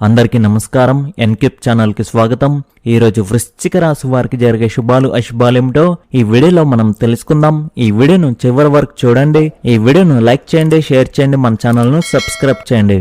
అందరికీ నమస్కారం. ఎన్కిప్ ఛానల్కి స్వాగతం. ఈరోజు వృశ్చిక రాశి వారికి జరిగే శుభాలు అశుభాలు ఏమిటో ఈ వీడియోలో మనం తెలుసుకుందాం. ఈ వీడియోను చివరి వరకు చూడండి. ఈ వీడియోను లైక్ చేయండి షేర్ చేయండి మన ఛానల్ను సబ్స్క్రైబ్ చేయండి.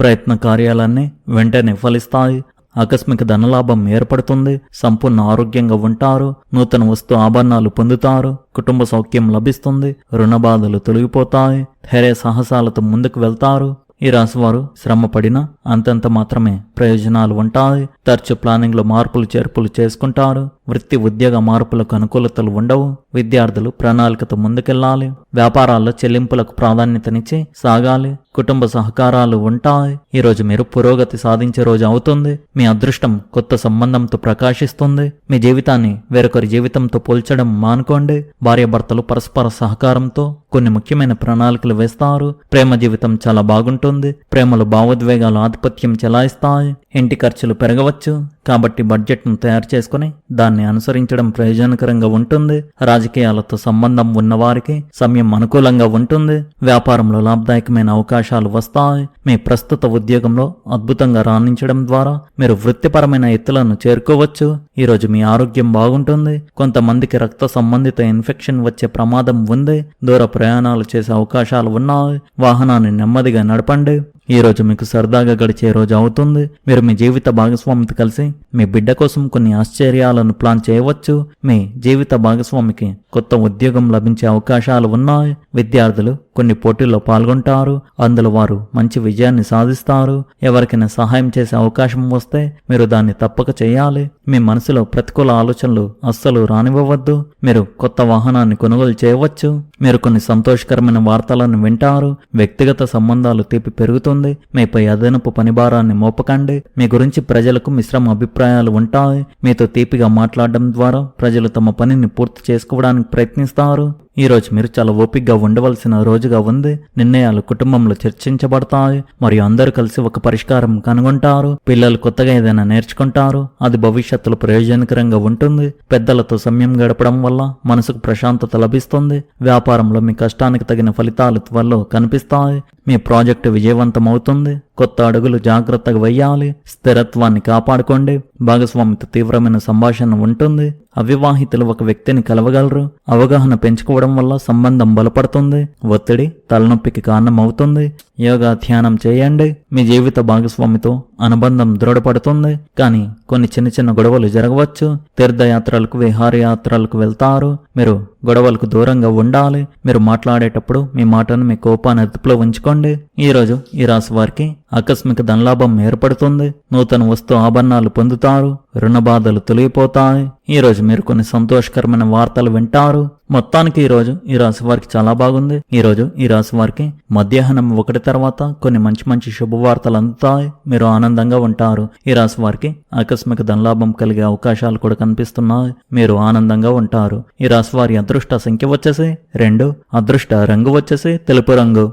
ప్రయత్న కార్యాలన్నీ వెంటనే ఫలిస్తాయి. ఆకస్మిక ధనలాభం ఏర్పడుతుంది. సంపూర్ణ ఆరోగ్యంగా ఉంటారు. నూతన వస్తు ఆభరణాలు పొందుతారు. కుటుంబ సౌఖ్యం లభిస్తుంది. రుణ బాధలు తొలగిపోతాయి. ధైర్య సాహసాలతో ముందుకు వెళ్తారు. ఈ రాశివారు శ్రమ పడినా అంతంత మాత్రమే ప్రయోజనాలు ఉంటాయి. తరచు ప్లానింగ్లో మార్పులు చేర్పులు చేసుకుంటారు. వృత్తి ఉద్యోగ మార్పులకు అనుకూలతలు ఉండవు. విద్యార్థులు ప్రణాళికతో ముందుకెళ్ళాలి వ్యాపారాల్లో చెల్లింపులకు ప్రాధాన్యతనిచ్చి సాగాలి. కుటుంబ సహకారాలు ఉంటాయి. ఈరోజు మీరు పురోగతి సాధించే రోజు అవుతుంది. మీ అదృష్టం కొత్త సంబంధంతో ప్రకాశిస్తుంది. మీ జీవితాన్ని వేరొకరి జీవితంతో పోల్చడం మానుకోండి. భార్యాభర్తలు పరస్పర సహకారంతో కొన్ని ముఖ్యమైన ప్రణాళికలు వేస్తారు. ప్రేమ జీవితం చాలా బాగుంటుంది. ప్రేమలు భావోద్వేగాలు ఆధిపత్యం చెలాయిస్తాయి. ఇంటి ఖర్చులు పెరగవచ్చు. కాబట్టి బడ్జెట్ను తయారు చేసుకుని దాన్ని అనుసరించడం ప్రయోజనకరంగా ఉంటుంది. రాజకీయాలతో సంబంధం ఉన్నవారికి సమయం అనుకూలంగా ఉంటుంది. వ్యాపారంలో లాభదాయకమైన అవకాశం అవకాశాలు వస్తాయి. మీ ప్రస్తుత ఉద్యోగంలో అద్భుతంగా రాణించడం ద్వారా మీరు వృత్తిపరమైన ఎత్తులను చేరుకోవచ్చు. ఈరోజు మీ ఆరోగ్యం బాగుంటుంది. కొంతమందికి రక్త సంబంధిత ఇన్ఫెక్షన్ వచ్చే ప్రమాదం ఉంది. దూర ప్రయాణాలు చేసే అవకాశాలు ఉన్నాయి. వాహనాన్ని నెమ్మదిగా నడపండి. ఈ రోజు మీకు సరదాగా గడిచే రోజు అవుతుంది. మీరు మీ జీవిత భాగస్వామితో కలిసి మీ బిడ్డ కోసం కొన్ని ఆశ్చర్యాలను ప్లాన్ చేయవచ్చు. మీ జీవిత భాగస్వామికి కొత్త ఉద్యోగం లభించే అవకాశాలు ఉన్నాయి. విద్యార్థులు కొన్ని పోటీల్లో పాల్గొంటారు. అందులో వారు మంచి విజయాన్ని సాధిస్తారు. ఎవరికైనా సహాయం చేసే అవకాశం వస్తే మీరు దాన్ని తప్పక చేయాలి. మీ మనసులో ప్రతికూల ఆలోచనలు అస్సలు రానివ్వవద్దు. మీరు కొత్త వాహనాన్ని కొనుగోలు చేయవచ్చు. మీరు కొన్ని సంతోషకరమైన వార్తలను వింటారు. వ్యక్తిగత సంబంధాలు తీపి పెరుగుతుంది. మీపై అదనపు పనిభారాన్ని మోపకండి. మీ గురించి ప్రజలకు మిశ్రమ అభిప్రాయాలు ఉంటాయి. మీతో తీపిగా మాట్లాడడం ద్వారా ప్రజలు తమ పనిని పూర్తి చేసుకోవడానికి ప్రయత్నిస్తారు. ఈరోజు మీరు చాలా ఓపికగా ఉండవలసిన రోజుగా ఉంది. నిర్ణయాలు కుటుంబంలో చర్చించబడతాయి. మరియు అందరూ కలిసి ఒక పరిష్కారం కనుగొంటారు. పిల్లలు కొత్తగా ఏదైనా నేర్చుకుంటారు. అది భవిష్యత్తులో ప్రయోజనకరంగా ఉంటుంది. పెద్దలతో సమయం గడపడం వల్ల మనసుకు ప్రశాంతత లభిస్తుంది. వ్యాపారంలో మీ కష్టానికి తగిన ఫలితాలు త్వరలో కనిపిస్తాయి. మీ ప్రాజెక్టు విజయవంతమవుతుంది. కొత్త అడుగులు జాగ్రత్తగా వేయాలి స్థిరత్వాన్ని కాపాడుకోండి. భాగస్వామితో తీవ్రమైన సంభాషణ ఉంటుంది. అవివాహితులు ఒక వ్యక్తిని కలవగలరు. అవగాహన పెంచుకోవడం వల్ల సంబంధం బలపడుతుంది. ఒత్తిడి తలనొప్పికి కారణం అవుతుంది యోగా ధ్యానం చేయండి. మీ జీవిత భాగస్వామితో అనుబంధం దృఢపడుతుంది. కానీ కొన్ని చిన్న చిన్న గొడవలు జరగవచ్చు. తీర్థయాత్రలకు విహారయాత్రలకు వెళ్తారు. మీరు గొడవలకు దూరంగా ఉండాలి. మీరు మాట్లాడేటప్పుడు మీ మాటను మీ కోపాన్ని అదుపులో ఉంచుకోండి. ఈ రోజు ఈ రాశి వారికి ఆకస్మిక ధనలాభం ఏర్పడుతుంది. నూతన వస్తు ఆభరణాలు పొందుతారు. రుణ బాధలు తొలగిపోతాయి. ఈ రోజు మీరు కొన్ని సంతోషకరమైన వార్తలు వింటారు. మొత్తానికి ఈరోజు ఈ రాశి వారికి చాలా బాగుంది. ఈ రోజు ఈ రాశి వారికి మధ్యాహ్నం ఒకటి తర్వాత కొన్ని మంచి మంచి శుభవార్తలు అందుతాయి. మీరు ఆనందంగా ఉంటారు. ఈ రాశి వారికి ఆకస్మిక ధనలాభం కలిగే అవకాశాలు కూడా కనిపిస్తున్నాయి. మీరు ఆనందంగా ఉంటారు. ఈ రాశి వారి అదృష్ట సంఖ్య వచ్చేసి రెండు అదృష్ట రంగు వచ్చేసి తెలుపు రంగు.